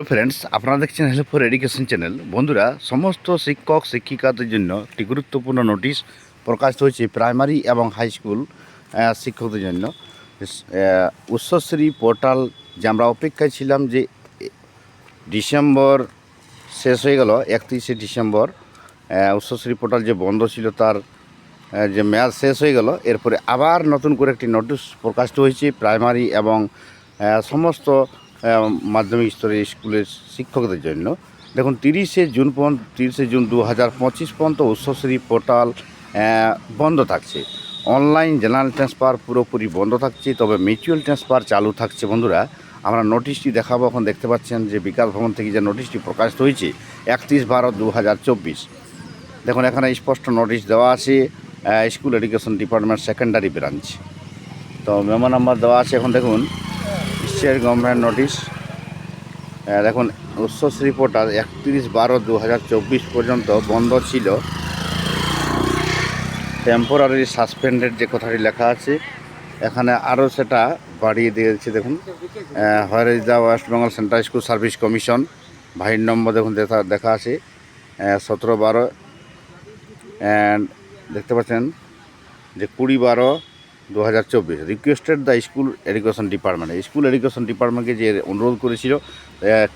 Friends আপনারা দেখছেন help for education channel বন্ধুরা, সমস্ত শিক্ষক, শিক্ষিকাদের জন্য একটি গুরুত্বপূর্ণ নোটিশ প্রকাশিত হয়েছে প্রাইমারি এবং হাই স্কুল শিক্ষকদের জন্য। উচ্চশ্রী পোর্টাল যে আমরা অপেক্ষায় ছিলাম যে ডিসেম্বর শেষ হয়ে গেল, একত্রিশে ডিসেম্বর উচ্চশ্রী পোর্টাল যে বন্ধ ছিল তার যে মেয়াদ শেষ হয়ে গেল, এরপরে আবার নতুন করে একটি নোটিশ প্রকাশিত হয়েছে প্রাইমারি এবং সমস্ত মাধ্যমিক স্তরের স্কুলের শিক্ষকদের জন্য। দেখুন, তিরিশে জুন পর্যন্ত, তিরিশে জুন দু হাজার পঁচিশ পর্যন্ত উচ্চশ্রী পোর্টাল বন্ধ থাকছে। অনলাইন জেনারেল ট্রান্সফার পুরোপুরি বন্ধ থাকছে, তবে মিউচুয়াল ট্রান্সফার চালু থাকছে। বন্ধুরা, আমরা নোটিশটি দেখাবো। এখন দেখতে পাচ্ছেন যে বিকাশ ভবন থেকে যে নোটিশটি প্রকাশিত হয়েছে, একত্রিশ বারো দু হাজার চব্বিশ। দেখুন, এখানে স্পষ্ট নোটিশ দেওয়া আছে school education department secondary branch. তো মেমো নাম্বার দেওয়া আছে। এখন দেখুন স্টেট গভর্নমেন্ট নোটিশ। দেখুন উচ্চশ্রী পোর্টাল একত্রিশ বারো দু পর্যন্ত বন্ধ ছিল। টেম্পোরারি সাসপেন্ডেড যে কথাটি লেখা আছে, এখানে আরও সেটা বাড়িয়ে দিয়েছে দেখুন। Where is the West Bengal Central School Service Commission ভাইয়ের নম্বর দেখুন, দেখা দেখা আছে। সতেরো বারো অ্যান্ড দেখতে পাচ্ছেন যে কুড়ি বারো দু হাজার চব্বিশ requested the school education department school education ডিপার্টমেন্টকে যে অনুরোধ করেছিল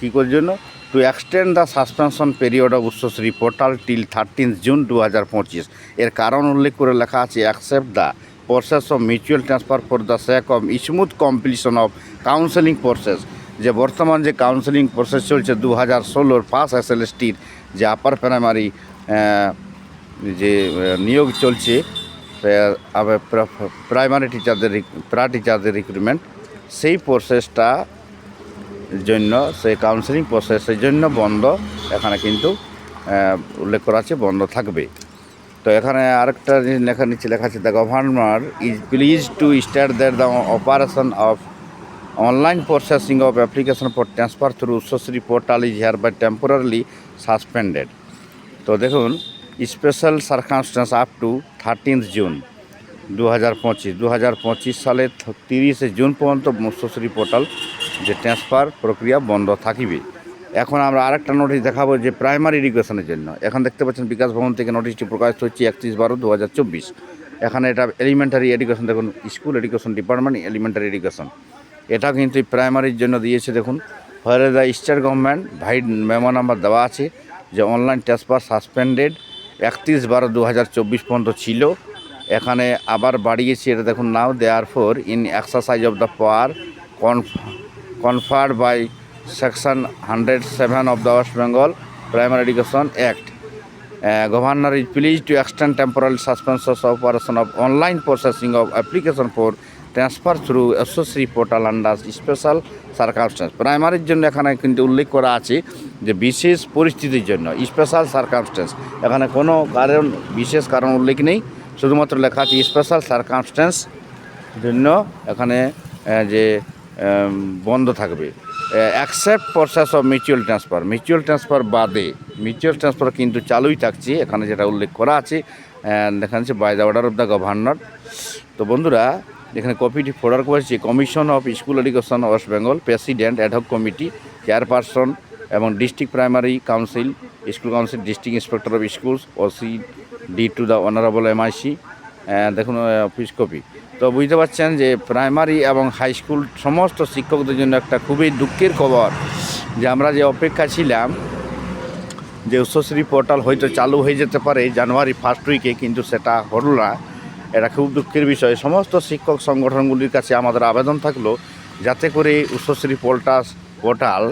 কী করার জন্য? To extend the suspension period of Utsashree portal till thirteen June দু হাজার পঁচিশ। এর কারণ উল্লেখ করে লেখা আছে accept the process of mutual transfer for the sake of smooth completion of counselling process যে বর্তমান যে কাউন্সেলিং প্রসেস চলছে দু হাজার ষোলোর পাস এস এল এসটির যে আপার প্রাইমারি যে নিয়োগ চলছে প্রাইমারি টিচারদের প্রা টিচারদের রিক্রুটমেন্ট সেই প্রসেসটা জন্য, সেই কাউন্সেলিং প্রসেসের জন্য বন্ধ। এখানে কিন্তু উল্লেখ করা আছে, বন্ধ থাকবে। তো এখানে আরেকটা জিনিস লেখা নিচে লেখা আছে the governor is please to start that the operation of online processing of application for transfer through Utsashree portal is hereby temporary suspended তো দেখুন special circumstance up to thirteenth June দু হাজার পঁচিশ। দু হাজার পঁচিশ সালে তিরিশে জুন পর্যন্ত মুস্তশ্রী পোর্টাল যে ট্রান্সফার প্রক্রিয়া বন্ধ থাকিবে। এখন আমরা আরেকটা নোটিশ দেখাবো যে প্রাইমারি এডুকেশনের জন্য। এখন দেখতে পাচ্ছেন বিকাশ ভবন থেকে নোটিশটি প্রকাশিত হচ্ছে একত্রিশ বারো দু হাজার চব্বিশ। এখানে এটা এলিমেন্টারি এডুকেশন দেখুন school education department elementary education এটা কিন্তু প্রাইমারির জন্য দিয়েছে, দেখুন। For the state government vide memo number দেওয়া আছে যে অনলাইন ট্রান্সফার সাসপেন্ডেড একত্রিশ বারো দু হাজার চব্বিশ পর্যন্ত ছিল। এখানে আবার বাড়িয়েছি, এটা দেখুন now, therefore, in exercise of the power conferred by section hundred seven of the West Bengal primary education act. Governor is please to extend temporary suspensions operation of online processing of application for transfer through SOC portal under special circumstance প্রাইমারির জন্য এখানে কিন্তু উল্লেখ করা আছে যে বিশেষ পরিস্থিতির জন্য স্পেশাল সার্কামস্টেন্স এখানে কোনো কারণ, বিশেষ কারণ উল্লেখ নেই। শুধুমাত্র লেখা আছে স্পেশাল সার্কামস্টেন্স জন্য এখানে যে বন্ধ থাকবে। Accept process of mutual transfer mutual transfer বাদে মিউচুয়াল ট্রান্সফার কিন্তু চালুই থাকছে। এখানে যেটা উল্লেখ করা আছে দেখা যাচ্ছে by the order of the governor তো বন্ধুরা এখানে কপিটি ফোর্ডার করেছে commission of school education West Bengal, president ad hoc committee, chairperson এবং district primary council, school council, district inspector of schools OC D to the honourable MIC দেখুন office copy তো বুঝতে পারছেন যে প্রাইমারি এবং হাই স্কুল সমস্ত শিক্ষকদের জন্য একটা খুবই দুঃখের খবর যে আমরা যে অপেক্ষা ছিলাম, যে উচ্চশ্রী পোর্টাল হয়তো চালু হয়ে যেতে পারে জানুয়ারি ফার্স্ট উইকে কিন্তু সেটা হলো না। এটা খুব দুঃখের বিষয়। সমস্ত শিক্ষক সংগঠনগুলির কাছে আমাদের আবেদন থাকল যাতে করে উচ্চশ্রী পোর্টাল পোর্টাল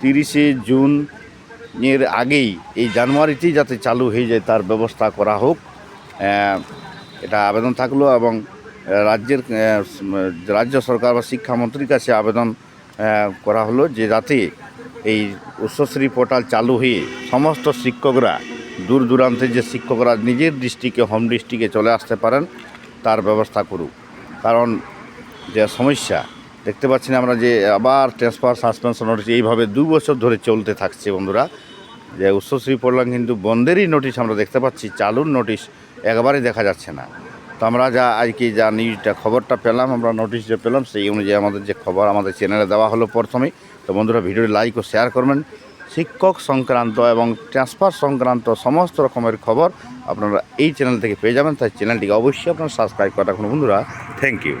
তিরিশে জুন এর আগেই, এই জানুয়ারিতেই যাতে চালু হয়ে যায় তার ব্যবস্থা করা হোক। এটা আবেদন থাকল এবং রাজ্যের রাজ্য সরকার বা শিক্ষামন্ত্রীর কাছে আবেদন করা হলো যে যাতে এই উচ্চশ্রী পোর্টাল চালু হয়ে সমস্ত শিক্ষকরা, দূর দূরান্তের যে শিক্ষকরা নিজের ডিস্ট্রিক্টে হোম ডিস্ট্রিক্টে চলে আসতে পারেন। তার ব্যবস্থা করুক। কারণ যে সমস্যা, দেখতে পাচ্ছি না আমরা যে আবার ট্রান্সফার, সাসপেনশন নোটিশ এইভাবে দু বছর ধরে চলতে থাকছে বন্ধুরা। যে উচ্চশ্রী পড়লাম কিন্তু বন্ধেরই নোটিশ আমরা দেখতে পাচ্ছি, চালুর নোটিশ একবারে দেখা যাচ্ছে না। তো আমরা যা আজকে যা নিউজটা খবরটা পেলাম, আমরা নোটিশ যে পেলাম, সেই অনুযায়ী আমাদের যে খবর আমাদের চ্যানেলে দেওয়া হলো প্রথমেই তো বন্ধুরা ভিডিওটি লাইক ও শেয়ার করবেন। শিক্ষক সংক্রান্ত এবং ট্রান্সফার সংক্রান্ত সমস্ত রকমের খবর আপনারা এই চ্যানেল থেকে পেয়ে যাবেন। তাই চ্যানেলটিকে অবশ্যই আপনারা সাবস্ক্রাইব করে রাখুন। বন্ধুরা থ্যাংক ইউ